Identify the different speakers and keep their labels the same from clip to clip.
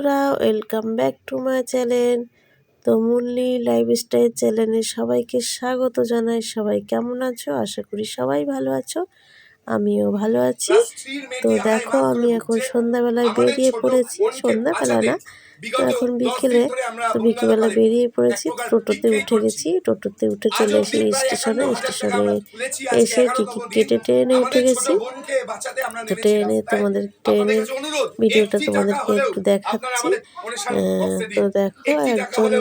Speaker 1: বন্ধুরা welcome back to my channel তো Murali lifestyle চ্যানেলে সবাইকে স্বাগত জানাই। সবাই কেমন আছো? আশা করি সবাই ভালো আছো। আমিও ভালো আছি। তো দেখো আমি এখন সন্ধ্যাবেলায় বেরিয়ে পড়েছি। সন্ধ্যাবেলা না তো এখন বিকেলে তো বিকেলবেলা বেরিয়ে পড়েছি টোটোতে উঠে গেছি টোটোতে উঠে চলে এসে স্টেশনে। স্টেশনে এসে টিকিট কেটে ট্রেনে উঠে গেছি। তো ট্রেনে তোমাদের ট্রেনের ভিডিওটা তোমাদেরকে একটু দেখাচ্ছি। তো দেখো একজন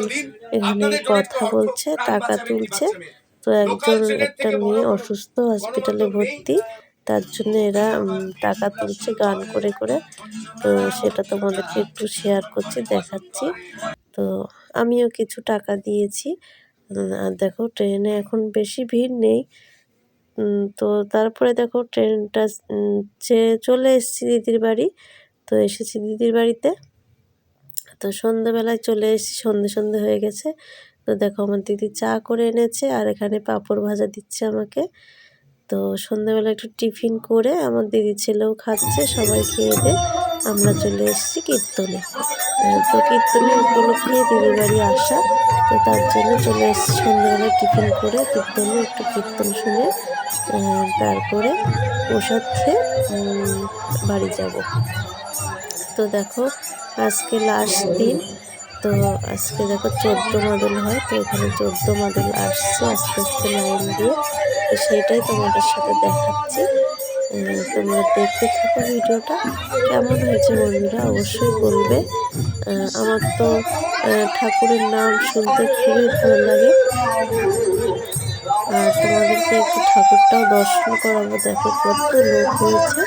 Speaker 1: এখানে কথা বলছে টাকা তুলছে। তো একজন একটা মেয়ে অসুস্থ হসপিটালে ভর্তি। তার জন্য এরা টাকা তুলছে, গান করে করে। তো সেটা তোমাদেরকে একটু শেয়ার করছি, দেখাচ্ছি। তো আমিও কিছু টাকা দিয়েছি। আর দেখো, ট্রেনে এখন বেশি ভিড় নেই। তো তারপরে দেখো, ট্রেনটা যে চলে এসেছি দিদির বাড়ি। তো এসেছি দিদির বাড়িতে। তো সন্ধ্যেবেলায় চলে এসেছি, সন্ধে সন্ধে হয়ে গেছে। তো দেখো, আমার দিদি চা করে এনেছে, আর এখানে পাঁপড় ভাজা দিচ্ছে আমাকে। তো সন্ধ্যাবেলা একটু টিফিন করে আমার দিদি ছেলেও খাচ্ছে, সবাই খেয়ে দে আমরা চলে এসেছি কীর্তনে। তো কীর্তনে উপলক্ষে দিদির বাড়ি আসা, তো তার জন্য চলে এসেছি সন্ধ্যাবেলা টিফিন করে, কীর্তনে একটু কীর্তন শুনে তারপরে প্রসাদ খেয়ে বাড়ি যাব। তো দেখো, আজকে লাস্ট দিন, তো আজকে দেখো চোদ্দ মাদল হয়, তো এখানে চোদ্দ মাদল আসছে আস্তে আস্তে লাইন দিয়ে। তো সেইটাই তোমাদের সাথে দেখাচ্ছি। তোমরা দেখতে থাকো ভিডিওটা। কেমন হয়েছে বন্ধুরা অবশ্যই বলবে। আমার তো ঠাকুরের নাম শুনতে খুবই ভালো লাগে। আর তোমাদেরকে একটু ঠাকুরটাও দর্শন করাবো। দেখো কত লোক হয়েছে,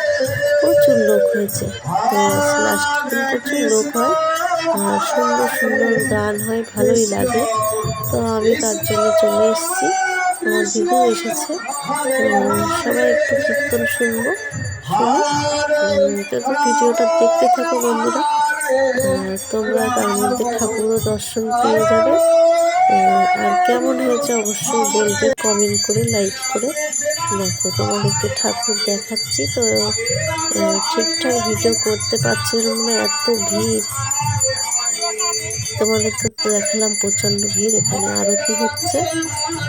Speaker 1: প্রচুর লোক হয়েছে। তো দিন প্রচুর লোক হয়, আর সুন্দর সুন্দর গান হয়, ভালোই লাগে। তো আমি তার জন্য চলে এসেছি। আমার দিদিও এসেছে। সবাই একটু কীর্তন শুনব। শুনে তো ভিডিওটা দেখতে থাকো বন্ধুরা। তোমরা তার মধ্যে ঠাকুরও দর্শন পেয়ে যাবে। আর কেমন হয়েছে অবশ্যই বলবে। কমেন্ট করে, লাইক করে। দেখো, তোমাদেরকে ঠাকুর দেখাচ্ছি। তো ঠিকঠাক ভিডিও করতে পারছি না মানে এত ভিড়। তোমাদেরকে একটু দেখালাম প্রচণ্ড ভিড় এখানে আরতি হচ্ছে।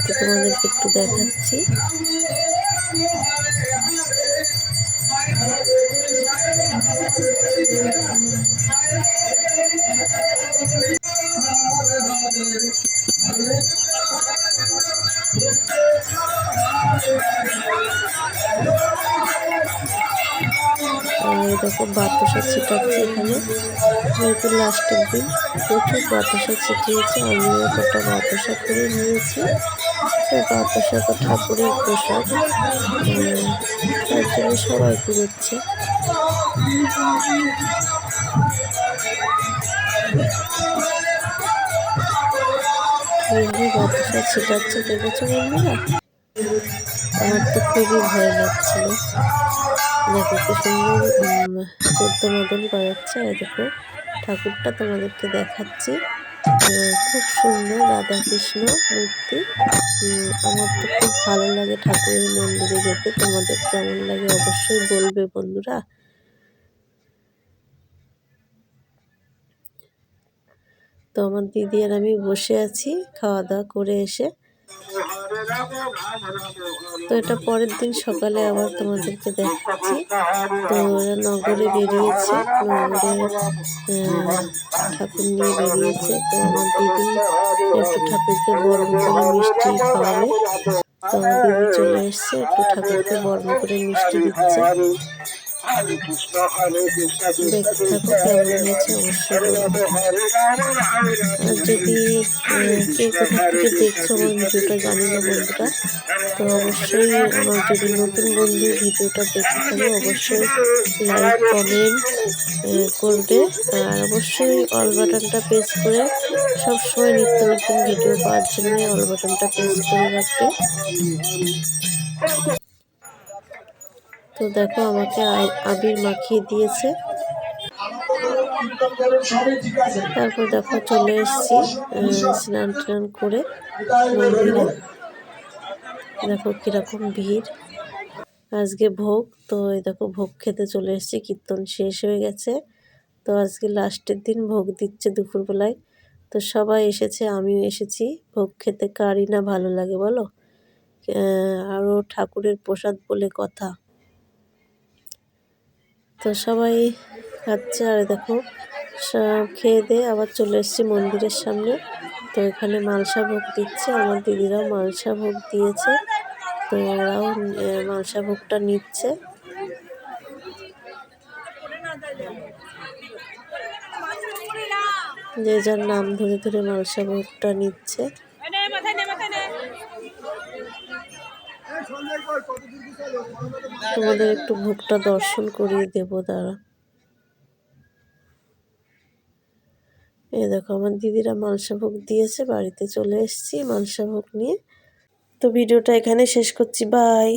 Speaker 1: তো তোমাদেরকে একটু দেখাচ্ছি। দেখো বাতাসা ছিটাচ্ছে এখানে। যেহেতু লাস্টের দিন প্রচুর বাতাসা ছিটিয়েছে, আমিও কটা বাতাসা করে নিয়েছি। তো বাতাসা তো ঠাকুরের প্রসাদ। তার জন্য সবাই কীভাবে বাতাসা ছিটাচ্ছে দেখেছ বন্ধুরা? আমার তো খুবই ভয় লাগছিল। দেখো কি সুন্দর চোদ্দ মতন বাজাচ্ছে আর দেখো, ঠাকুরটা তোমাদেরকে দেখাচ্ছি। খুব সুন্দর রাধা কৃষ্ণ মূর্তি আমার তো খুব ভালো লাগে ঠাকুরের মন্দিরে যেতে। তোমাদের কেমন লাগে অবশ্যই বলবে বন্ধুরা। তো আমার দিদি আর আমি বসে আছি, খাওয়া দাওয়া করে এসে। তো এটা পরের দিন সকালে আবার তোমাদেরকে দেখাচ্ছি। তো ওরা নগরে বেরিয়েছে, নগরে ঠাকুর নিয়ে বেরিয়েছে। তো আমার দিদি একটু ঠাকুরকে গরম করে মিষ্টি খাওয়াবে। তো দিদি চলে এসছে, একটু ঠাকুরকে গরম করে মিষ্টি দিচ্ছে। দেখতে অবশ্যই আর যদি কে কোথা থেকে দেখছ আমার ভিডিওটা জানি না বন্ধুরা তো অবশ্যই আমার যদি নতুন বন্ধু ভিডিওটা দেখে থাকে অবশ্যই লাইক কমেন্ট করবে আর অবশ্যই অল বাটনটা প্রেস করে সবসময় নিত্য নতুন ভিডিও পাওয়ার জন্য অল বাটনটা প্রেস করে রাখবে তো দেখো আমাকে আবির মাখিয়ে দিয়েছে। তারপর দেখো চলে এসছি স্নান টান করে মন্দিরে। দেখো কীরকম ভিড়। আজকে ভোগ, তো এই দেখো ভোগ খেতে চলে এসেছি, কীর্তন শেষ হয়ে গেছে। তো আজকে লাস্টের দিন ভোগ দিচ্ছে দুপুরবেলায়। তো সবাই এসেছে, আমিও এসেছি। ভোগ খেতে কারই না ভালো লাগে বলো? আরও ঠাকুরের প্রসাদ বলে কথা। তো সবাই খাচ্ছে, আর দেখো, সব খেয়ে দিয়ে আবার চলে এসেছি মন্দিরের সামনে। তো এখানে মালসা ভোগ দিচ্ছে আমার দিদিরাও মালসা ভোগ দিয়েছে। তো ওরাও মালসা ভোগটা নিচ্ছে। যে যার নাম ধরে ধরে মালসা ভোগটা নিচ্ছে। তোমাদের একটু ভোগটা দর্শন করিয়ে দেব তারা এই দেখো, আমার দিদিরা মালসা ভোগ দিয়েছে, বাড়িতে চলে এসেছি মালসা ভোগ নিয়ে। তো ভিডিওটা এখানে শেষ করছি, বাই।